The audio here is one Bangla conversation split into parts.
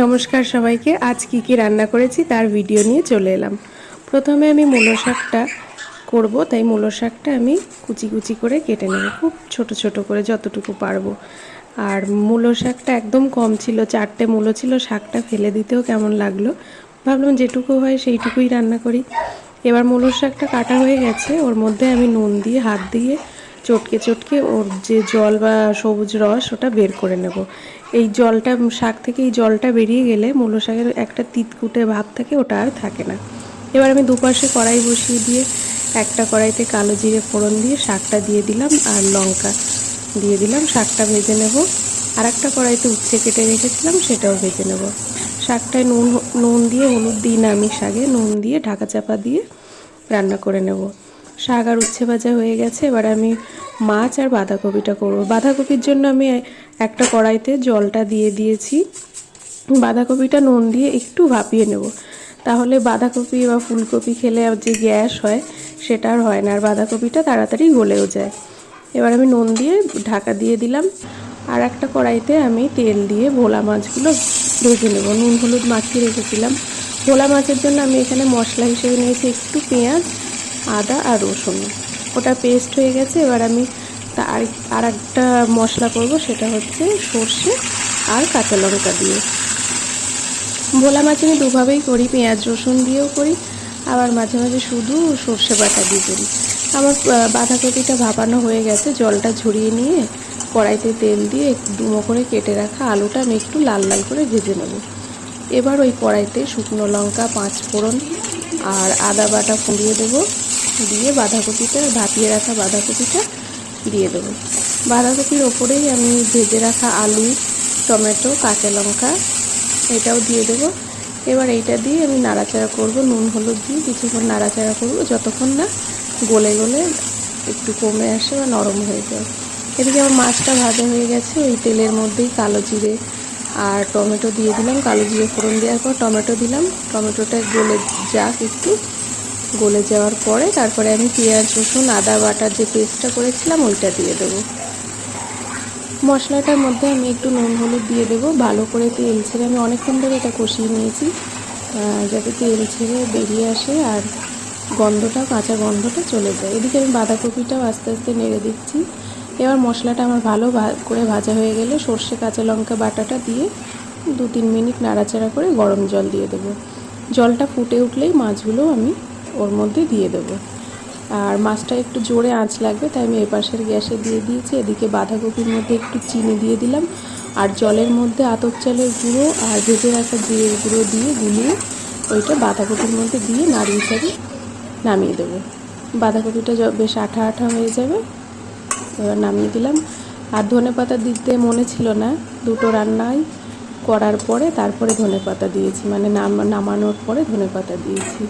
নমস্কার সবাইকে। আজ কি কি রান্না করেছি তার ভিডিও নিয়ে চলে এলাম। প্রথমে আমি মূলো শাকটা করব, তাই মূলো শাকটা আমি কুচি কুচি করে কেটে নেব। খুব ছোট ছোট করে যতটুকু পারব। আর মূলো শাকটা একদম কম ছিল, চারটে মূলো ছিল, শাকটা ফেলে দিতেও কেমন লাগল। ভাবলাম যেটুকু হয় সেইটুকুই রান্না করি। এবার মূলো শাকটা কাটা হয়ে গেছে, ওর মধ্যে আমি নুন দিয়ে, হাত দিয়ে চটকে চটকে ওর যে জল বা সবুজ রস, ওটা বের করে নেব। এই জলটা, শাক থেকে এই জলটা বেরিয়ে গেলে মূলো শাকের একটা তিতকুটে ভাব থাকে, ওটা আর থাকে না। এবার আমি দুপাশে কড়াই বসিয়ে দিয়ে একটা কড়াইতে কালো জিরে ফোড়ন দিয়ে শাকটা দিয়ে দিলাম আর লঙ্কা দিয়ে দিলাম। শাকটা ভেজে নেব। আর একটা কড়াইতে উচ্ছে কেটে রেখেছিলাম, সেটাও ভেজে নেব। শাকটায় নুন নুন দিয়ে হলুদ দিই না আমি শাকে নুন দিয়ে ঢাকা চাপা দিয়ে রান্না করে নেব। শাক আর উচ্ছে ভাজা হয়ে গেছে। এবার আমি মাছ আর বাঁধাকপিটা করব। বাঁধাকপির জন্য আমি একটা কড়াইতে জলটা দিয়ে দিয়েছি। বাঁধাকপিটা নুন দিয়ে একটু ভাপিয়ে নেব। তাহলে বাঁধাকপি বা ফুলকপি খেলে যে গ্যাস হয়, সেটা আর হয় না। আর বাঁধাকপিটা তাড়াতাড়ি গলেও যায়। এবার আমি নুন দিয়ে ঢাকা দিয়ে দিলাম। আর একটা কড়াইতে আমি তেল দিয়ে ভোলা মাছগুলো ভেজে নেব। নুন হলুদ মাখিয়ে রেখেছিলাম। ভোলা মাছের জন্য আমি এখানে মশলা হিসেবে নিয়েছি একটু পেঁয়াজ আদা আর রসুন। ওটা পেস্ট হয়ে গেছে, এবার আমি তা আর একটা মশলা করব, সেটা হচ্ছে সর্ষে আর কাঁচা লঙ্কা দিয়ে। ভোলা মাছ আমি দুভাবেই করি, পেঁয়াজ, রসুন দিয়েও করি, আবার মাঝে মাঝে শুধু সর্ষে বাটা দিয়ে করি। আমার বাঁধাকপিটা ভাপানো হয়ে গেছে, জলটা ঝরিয়ে নিয়ে কড়াইতে তেল দিয়ে ডুমো করে কেটে রাখা আলুটা আমি একটু লাল লাল করে ভেজে নেব। এবার ওই কড়াইতে শুকনো লঙ্কা পাঁচ ফোড়ন আর আদা বাটা ফুঁড়িয়ে দেবো। দিয়ে বাঁধাকপিটা, ভাপিয়ে রাখা বাঁধাকপিটা দিয়ে দেবো। বাঁধাকপির ওপরেই আমি ভেজে রাখা আলু, টমেটো, কাঁচা লঙ্কা, এটাও দিয়ে দেবো। এবার এইটা দিয়ে আমি নাড়াচাড়া করব, নুন, হলুদ দিয়ে কিছুক্ষণ নাড়াচাড়া করব, যতক্ষণ না গলে গলে একটু কমে আসে বা নরম হয়ে যায়। এদিকে আমার মাছটা ভাজা হয়ে গেছে, ওই তেলের মধ্যেই কালো জিরে আর টমেটো দিয়ে দিলাম। কালো জিরে ফোড়ন দেওয়ার পর টমেটো দিলাম। টমেটোটা গলে যাক একটু। গলে যাওয়ার পরে তারপরে আমি পেঁয়াজ, রসুন, আদা বাটার যে পেস্টটা করেছিলাম, ওইটা দিয়ে দেবো। মশলাটার মধ্যে আমি একটু নুন, হলুদ দিয়ে দেবো। ভালো করে তেল ছেড়ে আমি অনেকক্ষণ ধরে এটা কষিয়ে নিয়েছি। যাতে তেল ছেড়ে বেরিয়ে আসে আর গন্ধটা, কাঁচা গন্ধটা চলে যায়। এদিকে আমি বাঁধাকপিটাও আস্তে আস্তে নেড়ে দিচ্ছি। এবার মশলাটা আমার ভালো করে ভাজা হয়ে গেলে সর্ষে কাঁচা লঙ্কা বাটাটা দিয়ে দু তিন মিনিট নাড়াচাড়া করে গরম জল দিয়ে দেবো। জলটা ফুটে উঠলেই মাছগুলো আমি ওর মধ্যে দিয়ে দেবো। আর মাছটা একটু জোরে আঁচ লাগবে, তাই আমি এপাশের গ্যাসে দিয়ে দিয়েছি। এদিকে বাঁধাকপির মধ্যে একটু চিনি দিয়ে দিলাম। আর জলের মধ্যে আতপ চালের গুঁড়ো আর ভেজে রাখা জিরের গুঁড়ো দিয়ে গুলিয়ে ওইটা বাঁধাকপির মধ্যে দিয়ে নাড়িয়ে চাড়ি নামিয়ে দেবো। বাঁধাকপিটা বেশ আঠা আঠা হয়ে যাবে। এবার নামিয়ে দিলাম। আর ধনে পাতা দিতে মনে ছিল না, দুটো রান্নাই করার পরে তারপরে ধনে পাতা দিয়েছি। মানে নামানোর পরে ধনে পাতা দিয়েছি।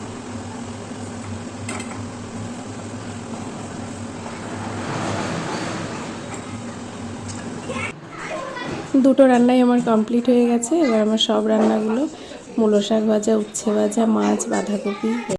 দুটো রান্নাই আমার কমপ্লিট হয়ে গেছে। এবার আমার সব রান্নাগুলো মূলো শাক ভাজা, উচ্ছে ভাজা, মাছ, বাঁধাকপি।